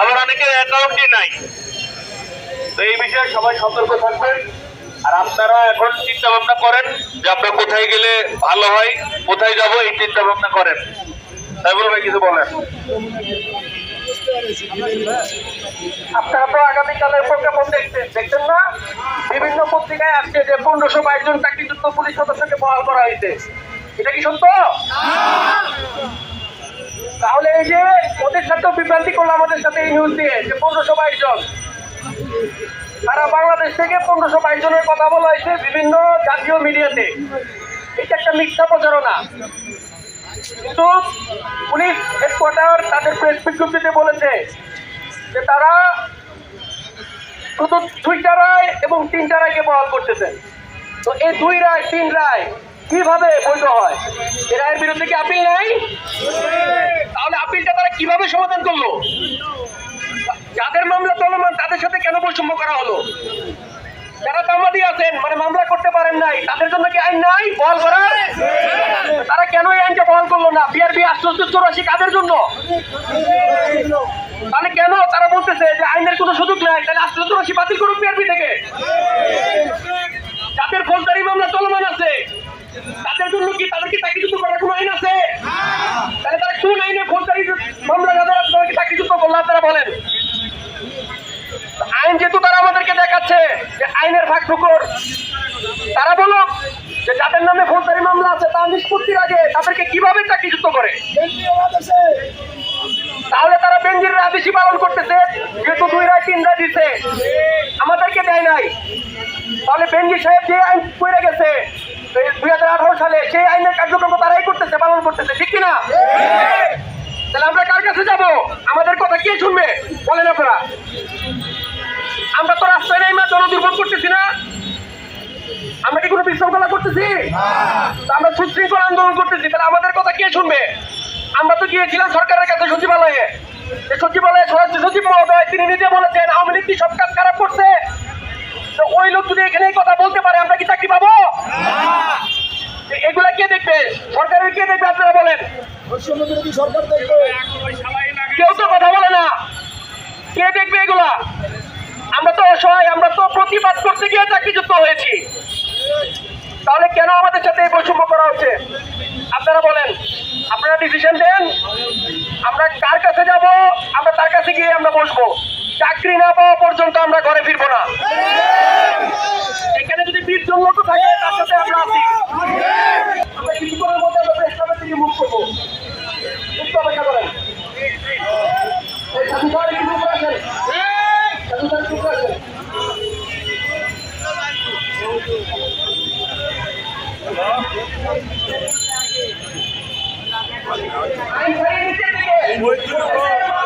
আবার অনেকের অ্যাকাউন্টই নাই। তো এই বিষয়ে সবাই সতর্ক থাকবেন। আর আপনারা এখন চিন্তা ভাবনা করেন যে আমরা কোথায় গেলে ভালো হয় কোথায় যাব এই চিন্তা ভাবনা করেন। সাইবুল ভাই কিছু বলেন? আপনারা তো আগামীকালের প্রজ্ঞাপন দেখছেন দেখছেন না? বিভিন্ন পত্রিকায় আসছে যে পনেরোশো বাইশ জন চাকরিযুক্ত পুলিশ সদস্যকে বহাল করা হয়েছে। এটা কি সত্য? তাহলে এই যে ওদের সাথেও বিভ্রান্তি করল আমাদের সাথে এই নিউজ দিয়ে যে পনেরোশো বাইশ জন। সারা বাংলাদেশ থেকে পনেরোশো বাইশ জনের কথা বলা হয়েছে বিভিন্ন জাতীয় মিডিয়াতে। এটা একটা মিথ্যা প্রচারণা। কিন্তু পুলিশ হেডকোয়ার্টার তাদের প্রেস বিজ্ঞপ্তিতে বলেছে যে তারা শুধু দুইটা রায় এবং তিনটা রায়কে বহাল করতেছেন। তো এই দুই রায়, তিন রায় কীভাবে বৈধ হয়? এ রায়ের বিরুদ্ধে কি আপিল নাই তাহলে আপিলটা তারা কীভাবে সমাধান করল? যাদের মামলা চলমান, তাদের সাথে কেন বৈষম্য করা হলো? যারা তামাদি আছেন মানে মামলা করতে পারেন নাই, তাদের জন্য কি আইন নাই? বহাল করার? তারা কেন এই আইনটা বহাল করল না? বিআরবি আশ্চর্য চৌরাশি কাদের জন্য? তাহলে কেন তারা বলতেছে যে আইনের কোনো সুযোগ নাই? তাহলে আশ্চর্য চৌরাশি বাতিল করুক বিআরবি থেকে। যাদের ফৌজদারি মামলা চলমান আছে, তাদের জন্য কি তাদের কি চাকরিযুক্ত করার কোনো আইন আছে তাহলে তারা কোন আইনে ফৌজদারি মামলা তাদেরকে চাকরিযুক্ত করল আপনারা বলেন, আইন যেহেতু তারা আমাদেরকে দেখাচ্ছে যে আইনের ভাগ ঠুকুর তারা বলো যে যাদের নামে ফৌজদারি মামলা আছে তা নিষ্পত্তির আগে তাদেরকে কীভাবে চাকরিযুক্ত করে? তাহলে তারা বেঞ্জির বেশি পালন করতেছে, যেহেতু দুই রায়, তিন রায় দিছে। আমাদেরকে দেয় নাই। তাহলে বেঞ্জি সাহেব যে আইন করে গেছে দুই হাজার আঠারো সালে সেই আইনের কার্যক্রম তারাই করতেছে, পালন করতেছে, ঠিক কিনা? কাছে যাব। আমাদের কথা কে শুনবে? বলেন আপনারা। আমরা তো রাস্তায় নেই মা জনদুর্ভোগ করতেছি না। আমরা কি কোনো বিশৃঙ্খলা করতেছি? আমরা সুশৃঙ্খল আন্দোলন করতেছি তাহলে আমাদের কথা কে শুনবে? আমরা তো গিয়েছিলাম সরকারের কাছে সচিবালয়ে। সচিবালয়ে স্বরাষ্ট্র সচিব মহোদয় তিনি নিজে বলেছেন আওয়ামী লীগ কি সব কাজ খারাপ করছে? তো ওই লোক যদি এখানে এই কথা বলতে পারে আমরা কি চাকরি পাবো? এগুলা কে দেখবে? সরকারের কে দেখবে আপনারা বলেন। সরকার দেখবে। কেউ তো কথা বলে না। কে দেখবে এগুলা? আমরা তো অসহায়, আমরা তো প্রতিবাদ করতে গিয়ে চাকরিযুক্ত হয়েছি। তাহলে কেন আমাদের সাথে এই বৈষম্য করা হচ্ছে? আপনারা বলেন, আপনারা ডিসিশন দেন, আমরা কার কাছে যাব, আমরা তার কাছে গিয়ে আমরা বসবো। চাকরি না পাওয়া পর্যন্ত আমরা ঘরে ফিরবো না। Thank you.